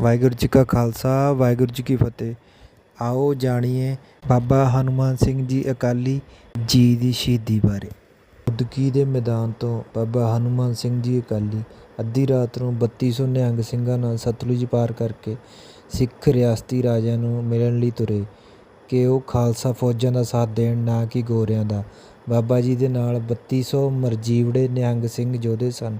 ਵਾਹਿਗੁਰੂ ਜੀ ਕਾ ਖਾਲਸਾ, ਵਾਹਿਗੁਰੂ ਜੀ ਕੀ ਫਤਿਹ। ਆਓ ਜਾਣੀਏ ਬਾਬਾ ਹਨੂਮਾਨ ਸਿੰਘ ਜੀ ਅਕਾਲੀ ਜੀ ਦੀ ਸ਼ਹੀਦੀ ਬਾਰੇ। ਉਦਕੀ ਦੇ ਮੈਦਾਨ ਤੋਂ ਬਾਬਾ ਹਨੂਮਾਨ ਸਿੰਘ ਜੀ ਅਕਾਲੀ ਅੱਧੀ ਰਾਤ ਨੂੰ 3200 ਨਿਹੰਗ ਸਿੰਘਾਂ ਨਾਲ ਸਤਲੁਜ ਪਾਰ ਕਰਕੇ ਸਿੱਖ ਰਿਆਸਤੀ ਰਾਜਿਆਂ ਨੂੰ ਮਿਲਣ ਲਈ ਤੁਰੇ ਕਿ ਉਹ ਖਾਲਸਾ ਫੌਜਾਂ ਦਾ ਸਾਥ ਦੇਣ, ਨਾ ਕਿ ਗੋਰਿਆਂ ਦਾ। ਬਾਬਾ ਜੀ ਦੇ ਨਾਲ 3200 ਮਰਜੀਵੜੇ ਨਿਹੰਗ ਸਿੰਘ ਯੋਧੇ ਸਨ।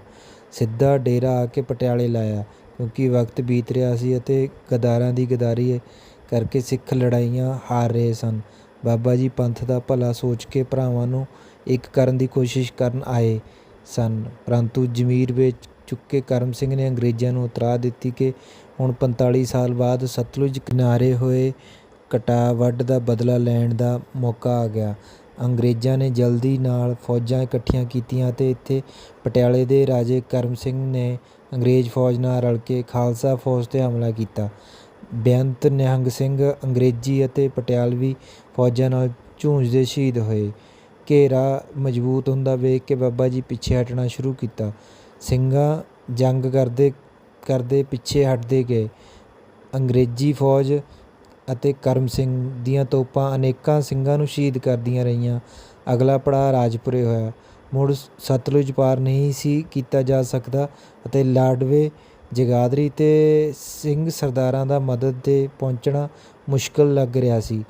ਸਿੱਧਾ ਡੇਰਾ ਆ ਕੇ ਪਟਿਆਲੇ ਲਾਇਆ। ਕਿਉਂਕਿ ਵਕਤ ਬੀਤ ਰਿਹਾ ਸੀ ਅਤੇ ਗਦਾਰਾਂ ਦੀ ਗਦਾਰੀ ਕਰਕੇ ਸਿੱਖ ਲੜਾਈਆਂ ਹਾਰ ਰਹੇ ਸਨ। ਬਾਬਾ ਜੀ ਪੰਥ ਦਾ ਭਲਾ ਸੋਚ ਕੇ ਭਰਾਵਾਂ ਨੂੰ ਇੱਕ ਕਰਨ ਦੀ ਕੋਸ਼ਿਸ਼ ਕਰਨ ਆਏ ਸਨ, ਪਰੰਤੂ ਜ਼ਮੀਰ ਵੇਚ ਚੁੱਕੇ ਕਰਮ ਸਿੰਘ ਨੇ ਅੰਗਰੇਜ਼ਾਂ ਨੂੰ ਉਤਰਾ ਦਿੱਤੀ ਕਿ ਹੁਣ 45 ਸਾਲ ਬਾਅਦ ਸਤਲੁਜ ਕਿਨਾਰੇ ਹੋਏ ਕਟਾਵੱਡ ਦਾ ਬਦਲਾ ਲੈਣ ਦਾ ਮੌਕਾ ਆ ਗਿਆ। ਅੰਗਰੇਜ਼ਾਂ ਨੇ ਜਲਦੀ ਨਾਲ ਫੌਜਾਂ ਇਕੱਠੀਆਂ ਕੀਤੀਆਂ ਅਤੇ ਇੱਥੇ ਪਟਿਆਲੇ ਦੇ ਰਾਜੇ ਕਰਮ ਸਿੰਘ ਨੇ ਅੰਗਰੇਜ਼ ਫੌਜ ਨਾਲ ਰਲ ਕੇ ਖਾਲਸਾ ਫੌਜ 'ਤੇ ਹਮਲਾ ਕੀਤਾ। ਬੇਅੰਤ ਨਿਹੰਗ ਸਿੰਘ ਅੰਗਰੇਜ਼ੀ ਅਤੇ ਪਟਿਆਲਵੀ ਫੌਜਾਂ ਨਾਲ ਝੂੰਝਦੇ ਸ਼ਹੀਦ ਹੋਏ। ਘੇਰਾ ਮਜ਼ਬੂਤ ਹੁੰਦਾ ਵੇਖ ਕੇ ਬਾਬਾ ਜੀ ਪਿੱਛੇ ਹਟਣਾ ਸ਼ੁਰੂ ਕੀਤਾ। ਸਿੰਘਾਂ ਜੰਗ ਕਰਦੇ ਕਰਦੇ ਪਿੱਛੇ ਹਟਦੇ ਗਏ। ਅੰਗਰੇਜ਼ੀ ਫੌਜ ਅਤੇ ਕਰਮ ਸਿੰਘ ਦੀਆਂ ਤੋਪਾਂ ਅਨੇਕਾਂ ਸਿੰਘਾਂ ਨੂੰ ਸ਼ਹੀਦ ਕਰਦੀਆਂ ਰਹੀਆਂ। ਅਗਲਾ ਪੜਾਅ ਰਾਜਪੁਰੇ ਹੋਇਆ। ਮੁੜ ਸਤਲੁਜ ਪਾਰ ਨਹੀਂ ਸੀ ਕੀਤਾ ਜਾ ਸਕਦਾ ਅਤੇ ਲਾਡਵੇ ਜਗਾਦਰੀ ਤੇ ਸਿੰਘ ਸਰਦਾਰਾਂ ਦਾ ਮਦਦ 'ਤੇ ਪਹੁੰਚਣਾ ਮੁਸ਼ਕਲ ਲੱਗ ਰਿਹਾ ਸੀ।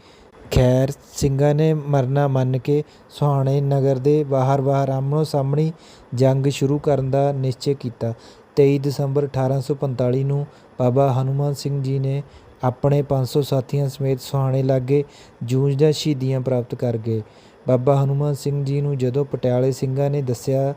ਖੈਰ, ਸਿੰਘਾਂ ਨੇ ਮਰਨਾ ਮੰਨ ਕੇ ਸੁਹਾਣੇ ਨਗਰ ਦੇ ਬਾਹਰ ਬਾਹਰ ਆਮੋ ਸਾਹਮਣੀ ਜੰਗ ਸ਼ੁਰੂ ਕਰਨ ਦਾ ਨਿਸ਼ਚੈ ਕੀਤਾ। 23 ਦਸੰਬਰ 1845 ਨੂੰ ਬਾਬਾ ਹਨੂਮਾਨ ਸਿੰਘ ਜੀ ਨੇ ਆਪਣੇ 500 ਸਾਥੀਆਂ ਸਮੇਤ ਸੁਹਾਣੇ ਲਾਗੇ ਜੂਝਦਾ ਸ਼ਹੀਦੀਆਂ ਪ੍ਰਾਪਤ ਕਰ ਗਏ। ਬਾਬਾ ਹਨੂਮਾਨ ਸਿੰਘ ਜੀ ਨੂੰ ਜਦੋਂ ਪਟਿਆਲੇ ਸਿੰਘਾਂ ਨੇ ਦੱਸਿਆ,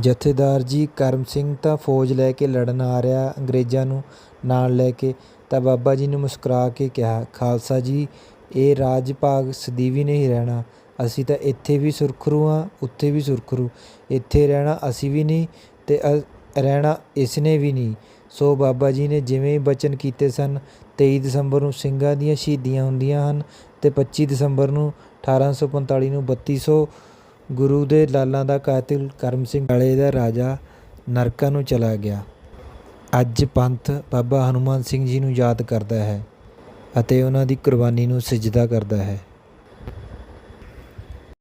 ਜਥੇਦਾਰ ਜੀ ਕਰਮ ਸਿੰਘ ਤਾਂ ਫੌਜ ਲੈ ਕੇ ਲੜਨ ਆ ਰਿਹਾ, ਅੰਗਰੇਜ਼ਾਂ ਨੂੰ ਨਾਲ ਲੈ ਕੇ, ਤਾਂ ਬਾਬਾ ਜੀ ਨੇ ਮੁਸਕਰਾ ਕੇ ਕਿਹਾ, ਖਾਲਸਾ ਜੀ, ਇਹ ਰਾਜ ਭਾਗ ਸਦੀਵੀ ਨਹੀਂ ਰਹਿਣਾ। ਅਸੀਂ ਤਾਂ ਇੱਥੇ ਵੀ ਸੁਰਖਰੂ ਹਾਂ, ਉੱਥੇ ਵੀ ਸੁਰਖਰੂ। ਇੱਥੇ ਰਹਿਣਾ ਅਸੀਂ ਵੀ ਨਹੀਂ ਤੇ ਅ- ਰਹਿਣਾ ਇਸ ਨੇ ਵੀ ਨਹੀਂ। ਸੋ ਬਾਬਾ ਜੀ ਨੇ ਜਿਵੇਂ ਹੀ ਬਚਨ ਕੀਤੇ ਸਨ ਤੇਈ ਦਸੰਬਰ ਨੂੰ ਸਿੰਘਾਂ ਦੀਆਂ ਸ਼ਹੀਦੀਆਂ ਹੁੰਦੀਆਂ ਹਨ ਅਤੇ ਪੱਚੀ ਦਸੰਬਰ ਨੂੰ 1845 ਨੂੰ ਬੱਤੀ ਸੌ ਗੁਰੂ ਦੇ ਲਾਲਾਂ ਦਾ ਕਾਤਿਲ ਕਰਮ ਸਿੰਘ ਵਾਲੇ ਦਾ ਰਾਜਾ ਨਰਕਾਂ ਨੂੰ ਚਲਾ ਗਿਆ। ਅੱਜ ਪੰਥ ਬਾਬਾ ਹਨੂਮਾਨ ਸਿੰਘ ਜੀ ਨੂੰ ਯਾਦ ਕਰਦਾ ਹੈ ਅਤੇ ਉਹਨਾਂ ਦੀ ਕੁਰਬਾਨੀ ਨੂੰ ਸਜਦਾ ਕਰਦਾ ਹੈ।